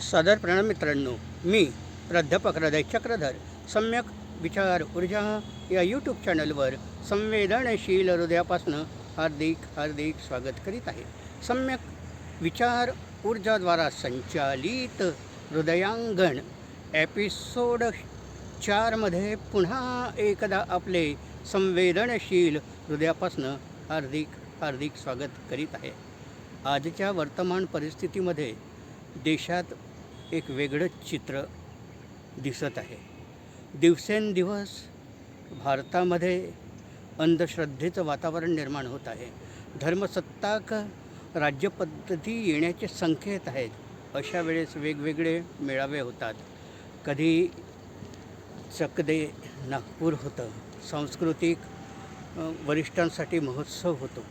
सादर प्रणाम मित्रांनो. मी प्राध्यापक हृदय चक्रधर सम्यक विचार ऊर्जा या यूट्यूब चॅनलवर संवेदनशील हृदयापासनं हार्दिक हार्दिक स्वागत करीत आहे. सम्यक विचार ऊर्जाद्वारा संचालित हृदयांगण एपिसोड चारमध्ये पुन्हा एकदा आपले संवेदनशील हृदयापासनं हार्दिक हार्दिक स्वागत करीत आहे. आजच्या वर्तमान परिस्थितीमध्ये देशात एक वेगळंच चित्र दिसत आहे. दिवसेंदिवस भारतामध्ये अंधश्रद्धेचं वातावरण निर्माण होत आहे. धर्मसत्ताक राज्यपद्धती येण्याचे संकेत आहेत. अशा वेळेस वेगवेगळे मेळावे होतात. कधी चकदे नागपूर होतं. सांस्कृतिक वरिष्ठांसाठी महोत्सव होतो.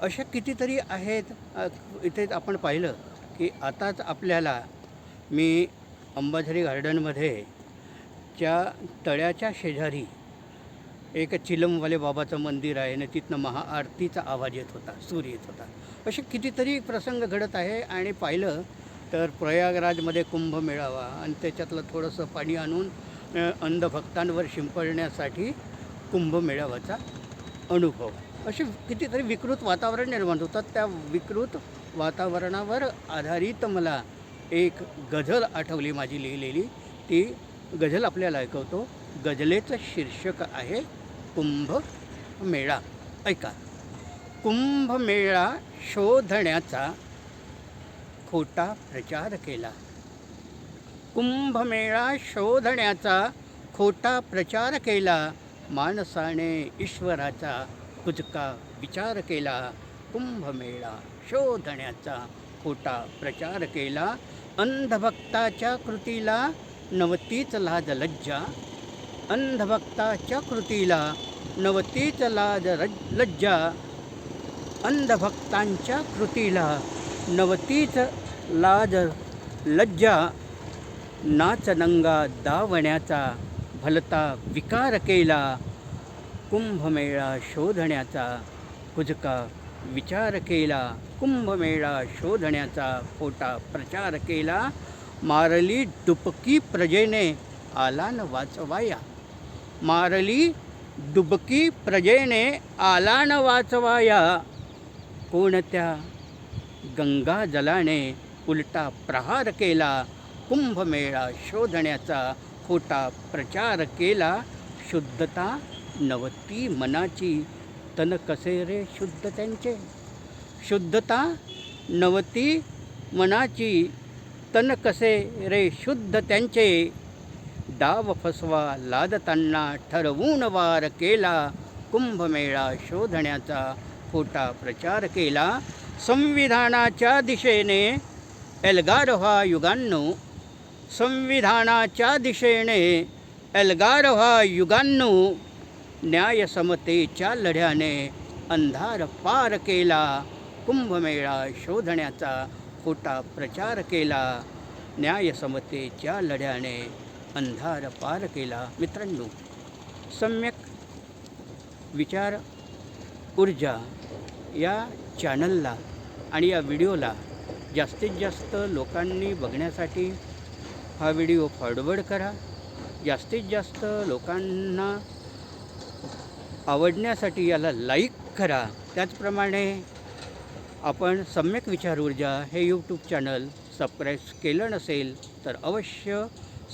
अशा कितीतरी आहेत. इथे आपण पाहिलं की आताच आपल्याला मी अंबाझरी गार्डनमध्ये च्या तळ्याच्या शेजारी एक चिलमवाले बाबाचं मंदिर आहे आणि तिथनं महाआरतीचा आवाज येत होता सूर येत होता. असे कितीतरी प्रसंग घडत आहे आणि पाहिलं तर प्रयागराजमध्ये कुंभ मेळावा आणि त्याच्यातलं थोडंसं पाणी आणून अंधभक्तांवर शिंपडण्यासाठी कुंभमेळावाचा अनुभव. असे कितीतरी विकृत वातावरण निर्माण होतात त्या विकृत वातावरणावर आधारित मला एक गझल आठवली माझी लिहिलेली. ती गझल आपल्याला ऐकवतो. गझलेचं शीर्षक आहे कुंभमेळा. ऐका. कुंभमेळा शोधण्याचा खोटा प्रचार केला. कुंभमेळा शोधण्याचा खोटा प्रचार केला. माणसाने ईश्वराचा कुचका विचार केला. कुंभमेळा शोधण्याचा खोटा प्रचार केला अंधभक्ताच्या कृतीला नवतीच लाज लज्जा. अंधभक्ताच्या कृतीला नवतीच लाज रज लज्जा. अंधभक्तांच्या कृतीला नवतीच लाज लज्जा. नाचनंगा दावण्याचा भलता विकार केला कुंभमेळा शोधण्याचा कुजका विचार केला कुंभमेळा शोधण्याचा खोटा प्रचार केला मारली डुबकी प्रजेने आला न वाचवाया. मारली डुबकी प्रजेने आला न वाचवाया. कोणत्या गंगा जलाने उलटा प्रहार केला कुंभमेळा शोधण्याचा खोटा प्रचार केला शुद्धता नवती मनाची. तन कसे रे शुद्ध त्यांचे? शुद्धता नवती मनाची. तन कसे रे शुद्ध त्यांचे? डाव फसवा लादताना ठरवून वार केला. कुंभमेळा शोधण्याचा खोटा प्रचार केला. संविधानाच्या दिशेने एल्गार व्हा युगांनो. संविधानाच्या दिशेने एल्गार व्हा युगांनो. न्यायसमतेच्या लढ्याने अंधार पार केला. कुंभमेळा शोधण्याचा खोटा प्रचार केला. न्यायसमतेच्या लढ्याने अंधार पार केला. मित्रांनो सम्यक विचार ऊर्जा या चॅनलला आणि या व्हिडिओला जास्तीत जास्त लोकांनी बघण्यासाठी हा व्हिडिओ फॉरवर्ड करा. जास्तीत जास्त लोकांना आवडण्यासाठी याला लाईक करा. त्याचप्रमाणे आपण सम्यक विचार ऊर्जा हे यूट्यूब चॅनल सबस्क्राईब केलं नसेल तर अवश्य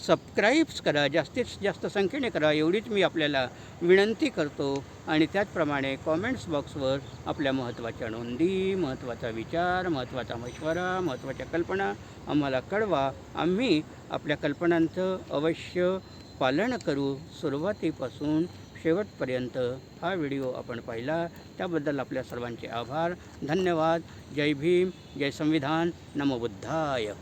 सबस्क्राईब्स करा. जास्तीत जास्त संख्येने करा. एवढीच मी आपल्याला विनंती करतो. आणि त्याचप्रमाणे कॉमेंट्स बॉक्सवर आपल्या महत्त्वाच्या नोंदी महत्त्वाचा विचार महत्त्वाचा मशवरा महत्त्वाच्या कल्पना आम्हाला कळवा. आम्ही आपल्या कल्पनांचं अवश्य पालन करू. सुरुवातीपासून शेवटपर्यंत हा व्हिडिओ आपण पाहिला. त्याबद्दल आपल्या सर्वांचे आभार. धन्यवाद. जय भीम. जय संविधान. नमो बुद्धाय.